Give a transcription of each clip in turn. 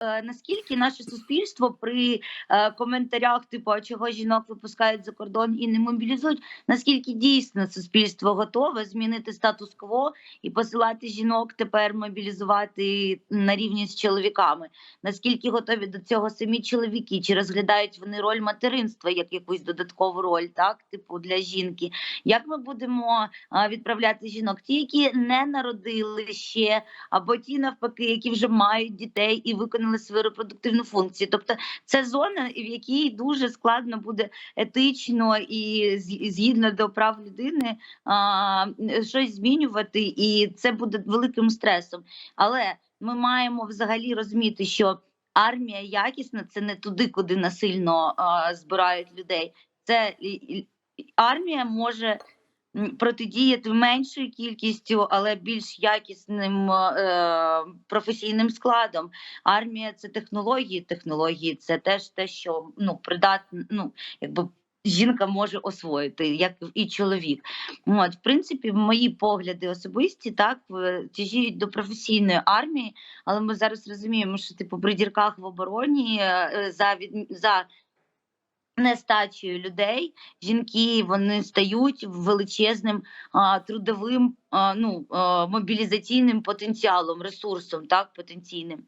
е, наскільки наше суспільство при е, коментарях, типу, а чого жінок випускають за кордон і не мобілізують, наскільки дійсно суспільство готове змінити статус-кво і посилати жінок тепер мобілізувати на рівні з чоловіками? Наскільки готові до цього самі чоловіки? Чи розглядають вони роль материнства як якусь додаткову роль, так типу для жінки? Як ми будемо а, відправляти жінок? Ті, які не народили ще, або ті навпаки, які вже мають дітей і виконали свою репродуктивну функцію. Тобто, це зона, в якій дуже складно буде етично і згідно до прав людини а, щось змінювати, і це буде великим стресом. Але ми маємо взагалі розуміти, що армія якісна це не туди, куди насильно а, збирають людей. Це армія може протидіяти меншою кількістю, але більш якісним е, професійним складом. Армія це технології. Технології це теж те, що ну придатне, ну якби. Жінка може освоїти, як і чоловік. От, в принципі, мої погляди особисті так тяжіють до професійної армії, але ми зараз розуміємо, що типу при дірках в обороні е, е, за від за нестачею людей. Жінки вони стають величезним а, трудовим ну, мобілізаційним потенціалом, ресурсом, так, потенційним.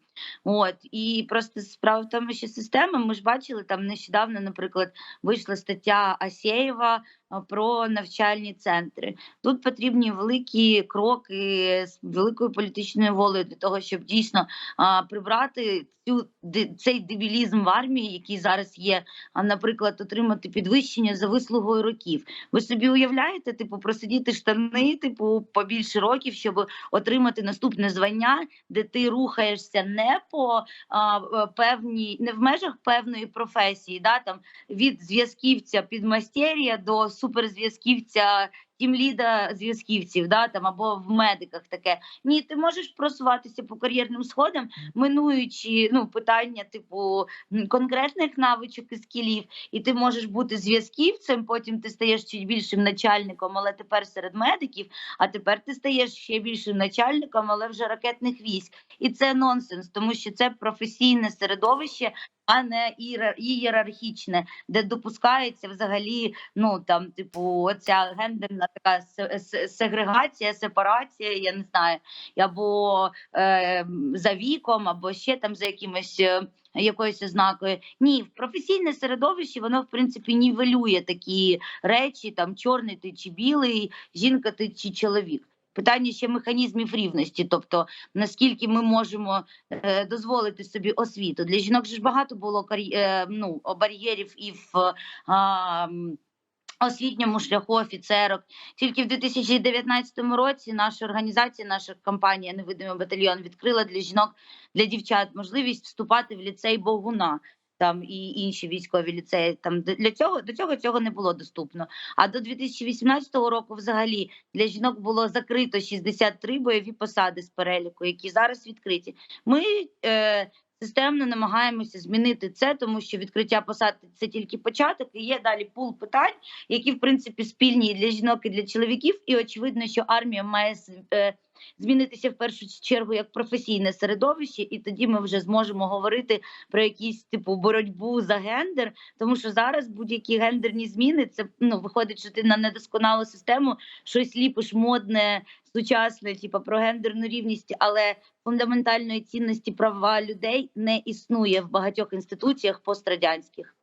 От і просто справа в тому, що система, ми ж бачили там нещодавно, наприклад, вийшла стаття Асєєва про навчальні центри. Тут потрібні великі кроки з великою політичною волею для того, щоб дійсно а, прибрати цю цей дебілізм в армії, який зараз є, а наприклад, отримати підвищення за вислугою років. Ви собі уявляєте, типу, просидіти штани, типу, побільше років, щоб отримати наступне звання, де ти рухаєшся не по а, е, певній, не в межах певної професії, да, там від зв'язківця підмастерія до суперзв'язківця. Тімліда зв'язківців, да, там або в медиках таке. Ні, ти можеш просуватися по кар'єрним сходам, минуючи ну питання, типу конкретних навичок і скілів, і ти можеш бути зв'язківцем. Потім ти стаєш чуть більшим начальником, але тепер серед медиків. А тепер ти стаєш ще більшим начальником, але вже ракетних військ. І це нонсенс, тому що це професійне середовище, а не ієра- ієрархічне, де допускається взагалі, ну там, типу, оця гендерна така се- се- сегрегація, сепарація, я не знаю, або е, за віком, або ще там за якимось. е, Якоюсь ознакою ні, в професійне середовище воно в принципі нівелює такі речі: там чорний ти чи білий, жінка ти чи чоловік. Питання ще механізмів рівності, тобто наскільки ми можемо е, дозволити собі освіту. Для жінок ж багато було кар'є- е, ну, бар'єрів і в м, освітньому шляху офіцерок. Тільки в 2019 році наша організація, наша компанія Невидимий батальйон відкрила для жінок, для дівчат можливість вступати в ліцей Богуна. Там і інші військові ліцеї там для цього до цього цього не було доступно. А до 2018 року, взагалі, для жінок було закрито 63 бойові посади з переліку, які зараз відкриті. Ми е, системно намагаємося змінити це, тому що відкриття посад це тільки початок. І є далі пул питань, які в принципі спільні і для жінок і для чоловіків. І очевидно, що армія має е, змінитися в першу чергу як професійне середовище, і тоді ми вже зможемо говорити про якісь типу боротьбу за гендер, тому що зараз будь-які гендерні зміни це ну виходить, що ти на недосконалу систему щось ліпиш модне, сучасне, типу про гендерну рівність, але фундаментальної цінності права людей не існує в багатьох інституціях пострадянських.